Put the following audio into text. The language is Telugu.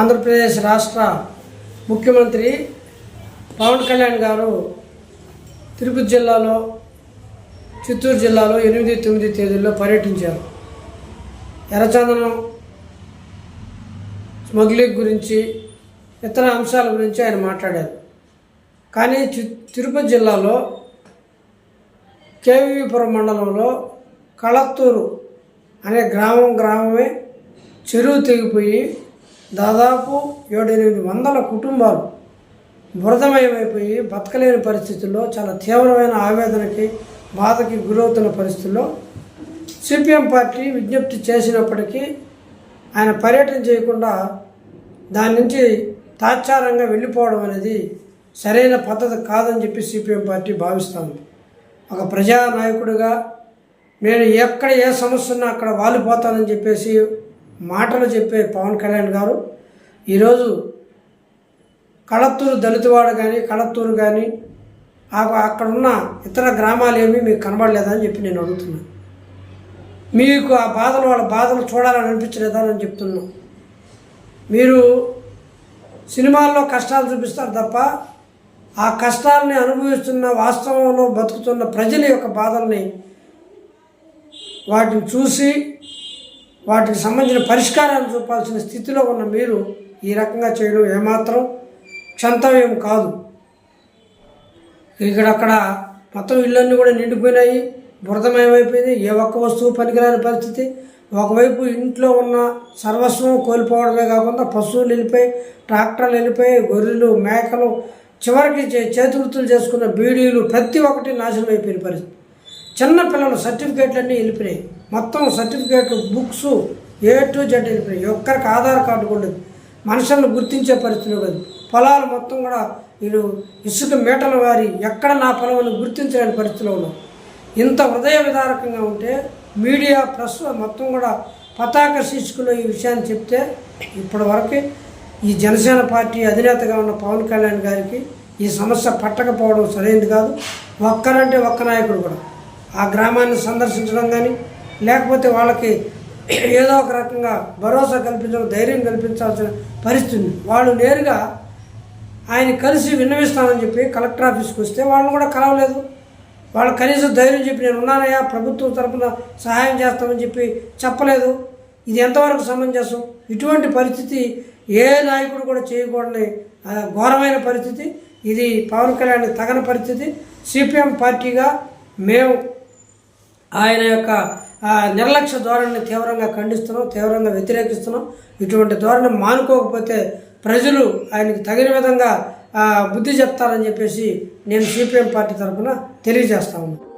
ఆంధ్రప్రదేశ్ రాష్ట్ర ముఖ్యమంత్రి పవన్ కళ్యాణ్ గారు తిరుపతి జిల్లాలో చిత్తూరు జిల్లాలో ఎనిమిది తొమ్మిది తేదీల్లో పర్యటించారు. ఎర్రచందనం స్మగ్లింగ్ గురించి ఇతర అంశాల గురించి ఆయన మాట్లాడారు. కానీ తిరుపతి జిల్లాలో కేవీపురం మండలంలో కళత్తూరు అనే గ్రామం గ్రామమే చెరువు తెగిపోయి దాదాపు ఏడెనిమిది వందల కుటుంబాలు బురదమయమైపోయి బతకలేని పరిస్థితుల్లో చాలా తీవ్రమైన ఆవేదనకి బాధకి గురవుతున్న పరిస్థితుల్లో సిపిఎం పార్టీ విజ్ఞప్తి చేసినప్పటికీ ఆయన పర్యటన చేయకుండా దాని నుంచి తాత్సారంగా వెళ్ళిపోవడం అనేది సరైన పద్ధతి కాదని చెప్పి సిపిఎం పార్టీ భావిస్తుంది. ఒక ప్రజానాయకుడిగా నేను ఎక్కడ ఏ సమస్య ఉన్నా అక్కడ వాలిపోతానని చెప్పేసి మాటలు చెప్పే పవన్ కళ్యాణ్ గారు. ఈరోజు కళత్తూరు దళితవాడు కానీ కళత్తూరు కానీ అక్కడ ఉన్న ఇతర గ్రామాలు ఏమీ మీకు కనబడలేదని చెప్పి నేను అడుగుతున్నాను మీకు ఆ బాధలు వాళ్ళ బాధలు చూడాలని అనిపించలేదా అని చెప్తున్నాను మీరు సినిమాల్లో కష్టాలు చూపిస్తారు తప్ప ఆ కష్టాలని అనుభవిస్తున్న వాస్తవంలో బతుకుతున్న ప్రజల యొక్క బాధల్ని వాటిని చూసి వాటికి సంబంధించిన పరిష్కారాలు చూపాల్సిన స్థితిలో ఉన్న మీరు ఈ రకంగా చేయడం ఏమాత్రం క్షంతవ్యం కాదు. ఇక్కడక్కడ మొత్తం ఇళ్ళన్నీ కూడా నిండిపోయినాయి. బురదమయమైపోయింది. ఏ ఒక్క వస్తువు పనికిరాని పరిస్థితి. ఒకవైపు ఇంట్లో ఉన్న సర్వస్వం కోల్పోవడమే కాకుండా పశువులు వెళ్ళిపోయి ట్రాక్టర్లు వెళ్ళిపోయి గొర్రెలు మేకలు చివరికి చే- చేతివృత్తులు చేసుకున్న బీడీలు ప్రతి ఒక్కటి నాశనం అయిపోయిన పరిస్థితి. చిన్న పిల్లలు సర్టిఫికేట్లన్నీ వెళ్ళిపోయినాయి. మొత్తం సర్టిఫికేట్లు బుక్స్ ఏ టు జెడ్ వెళ్ళిపోయినాయి. ఒక్కరికి ఆధార్ కార్డు కూడా మనుషులను గుర్తించే పరిస్థితి కాదు పొలాలు మొత్తం కూడా వీళ్ళు ఇసుక మేటల వారి ఎక్కడ నా పొలం గుర్తించలేని పరిస్థితిలో ఉన్నాం ఇంత హృదయ విదారకంగా ఉంటే మీడియా ప్రెస్ మొత్తం కూడా పతాక శీర్షికలో ఈ విషయాన్ని చెప్తే ఇప్పటి వరకు ఈ జనసేన పార్టీ అధినేతగా ఉన్న పవన్ కళ్యాణ్ గారికి ఈ సమస్య పట్టకపోవడం సరైనది కాదు. ఒక్కరంటే ఒక్క నాయకుడు కూడా. ఆ గ్రామాన్ని సందర్శించడం కానీ లేకపోతే వాళ్ళకి ఏదో ఒక రకంగా భరోసా కల్పించడం ధైర్యం కల్పించాల్సిన పరిస్థితి వాళ్ళు నేరుగా ఆయన కలిసి విన్నవిస్తానని చెప్పి కలెక్టర్ ఆఫీస్కి వస్తే వాళ్ళని కూడా కలవలేదు. వాళ్ళు కనీసం ధైర్యం చెప్పి నేను ఉన్నానయ్యా ప్రభుత్వం తరపున సహాయం చేస్తామని చెప్పి చెప్పలేదు. ఇది ఎంతవరకు సమంజసం? ఇటువంటి పరిస్థితి ఏ నాయకుడు కూడా చేయకూడని ఘోరమైన పరిస్థితి. ఇది పవన్ కళ్యాణ్ తగని పరిస్థితి. సిపిఎం పార్టీగా మేము ఆయన యొక్క నిర్లక్ష్య ధోరణిని తీవ్రంగా ఖండిస్తున్నాం తీవ్రంగా వ్యతిరేకిస్తున్నాం. ఇటువంటి ధోరణి మానుకోకపోతే ప్రజలు ఆయనకి తగిన విధంగా బుద్ధి చెప్తారని చెప్పేసి నేను సిపిఎం పార్టీ తరఫున తెలియజేస్తా ఉన్నాను.